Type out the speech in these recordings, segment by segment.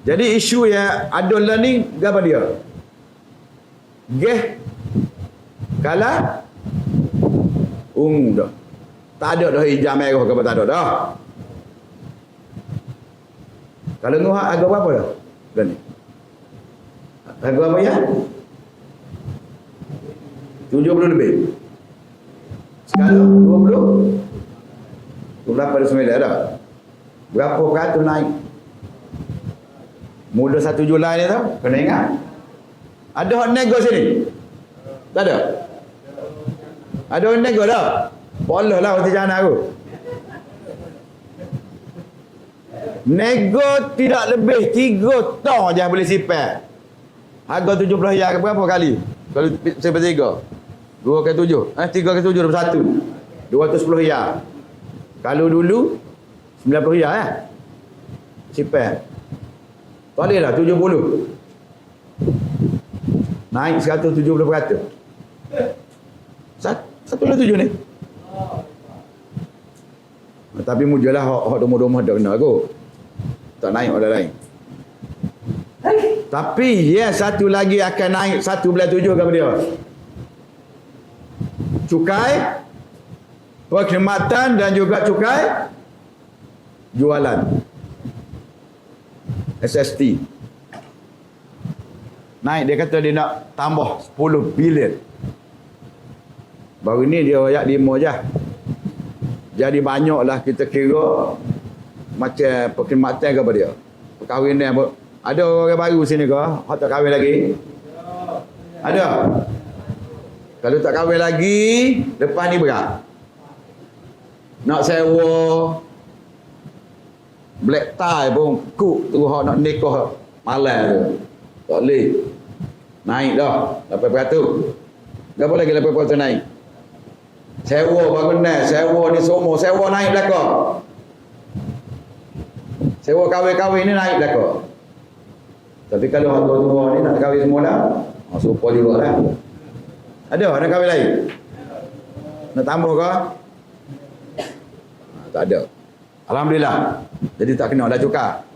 Jadi isu yang adult learning apa dia? Geh kala ung dah. Tak ada dah hijau merah ke apa tak ada dah. Kalau ngah agak berapa dah? Dah ni. Agak apa ya? 70 lebih. Sekarang 20 Berapa ada sembilan dah? Berapa peratus naik? Mula satu Julai ni tau, kena ingat. Ada hot nego sini? Tak ada? Ada hot nego tak? Boleh lah waktu jangan aku. Nego tidak lebih tiga tong je boleh sipat. Harga tujuh puluh ya berapa kali? Kalau sipat tiga. Dua ke tujuh. Eh, tiga ke tujuh, dua satu. Dua ratus sepuluh ya. Kalau dulu, sembilan puluh ya eh. Sipat. Boleh lah, tujuh puluh. Naik seratus tujuh puluh peratus. Satu puluh tujuh ni. Tapi mujalah hak hak domah-domah dah kena aku. Tak naik orang lain. Tapi ya satu lagi akan naik satu bulan tujuh kepada dia. Cukai perkhidmatan dan juga cukai jualan. SST. Naik dia kata dia nak tambah 10 bilion. Baru ni dia ayat 5 je. Jadi banyaklah kita kira macam perkhidmatan kepada dia. Perkahwinan apa? Ada orang baru sini ke? Hak tak kahwin lagi? Ada. Kalau tak kahwin lagi, lepas ni berat. Nak sewa black tie pun kuk tu hak nak nikah malam tu. Tak boleh. Naik dah 8%. Berapa lagi 8% naik? Sewa bangunan, sewa ni semua, sewa naik belakang. Sewa kahwin-kahwin ni naik belakang. Tapi kalau orang tua-tua ni nak kahwin semua dah, oh, serupa juga lah. Ada nak kahwin lain? Nak tambah ke? Ha, tak ada. Alhamdulillah. Jadi tak kena dah cukar.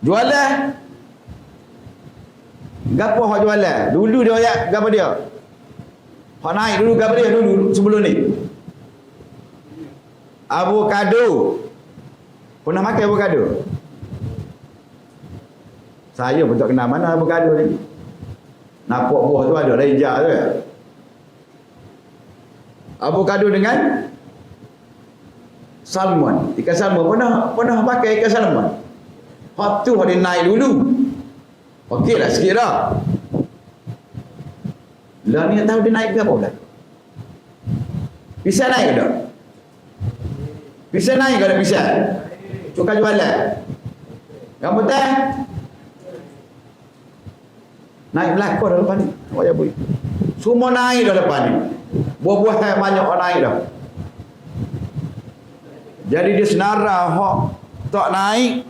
Jualan. Gapo hak jualan? Dulu dia ayat gapo dia? Hak naik dulu gapo dia dulu sebelum ni? Avocado. Pernah makan avocado? Saya pun tak kenal mana avocado ni. Nampak buah tu ada, hijau tu. Avocado dengan salmon. Ikan salmon pernah pernah pakai ikan salmon. Hak tu dia naik dulu. Okey lah sikit dah. Lah ni tahu dia naik berapa bulan? Bisa naik ke tak? Bisa naik ke tak bisa? Cukai jualan. Yang betul? Naik belakang dah lepas ni. Semua naik dah lepas ni. Buah-buahan banyak orang naik dah. Jadi dia senara hak tak naik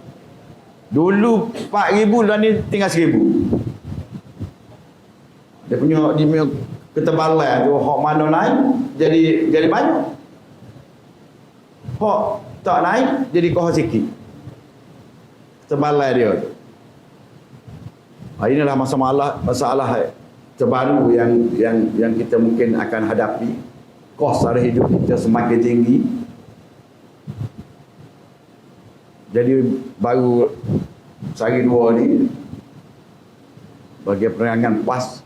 dulu 4000 dan ni tinggal 1000. Dia punya dia punya ketebalan tu hak mana naik jadi jadi banyak. Hak tak naik jadi kau sikit. Ketebalan dia tu. Ha, inilah masalah masalah terbaru yang yang yang kita mungkin akan hadapi. Kos hidup kita semakin tinggi. Jadi baru sehari dua ni bagi perangan PAS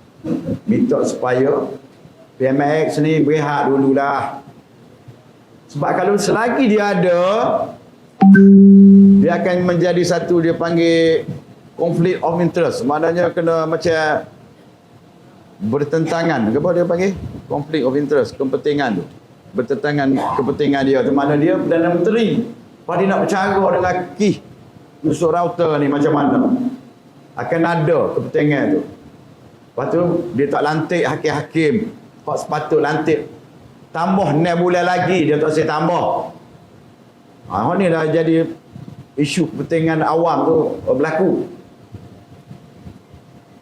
minta supaya PMX ni berehat dululah. Sebab kalau selagi dia ada dia akan menjadi satu dia panggil conflict of interest. Maknanya kena macam bertentangan. Apa dia panggil? Conflict of interest, kepentingan tu. Bertentangan kepentingan dia tu mana dia Perdana Menteri. Pada nak bercara dengan kih Nusuk router ni macam mana? Akan ada kepentingan tu. Lepas tu dia tak lantik hakim-hakim. Hak sepatut lantik. Tambah 6 bulan lagi dia tak saya tambah. Ha, ni dah jadi Isu kepentingan awam tu berlaku.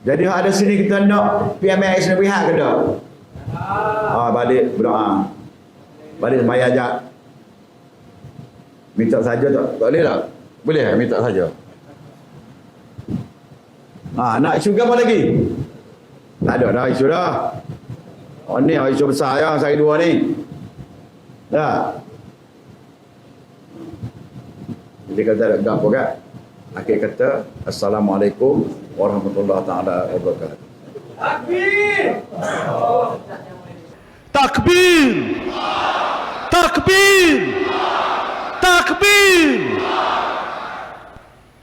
Jadi ada sini kita nak PMS ni pihak ke tak? Ha, balik berdoa. Balik sembahyang ajak Minta saja tak, tak boleh tak? Boleh minta saja. Ha, nak isu apa lagi? Tak ada dah isu dah. Oh ni isu besar ya saya dua ni. Dah. Jadi kata ada apa kan? Akhir kata Assalamualaikum warahmatullahi taala wabarakatuh. takbir takbir takbir Amin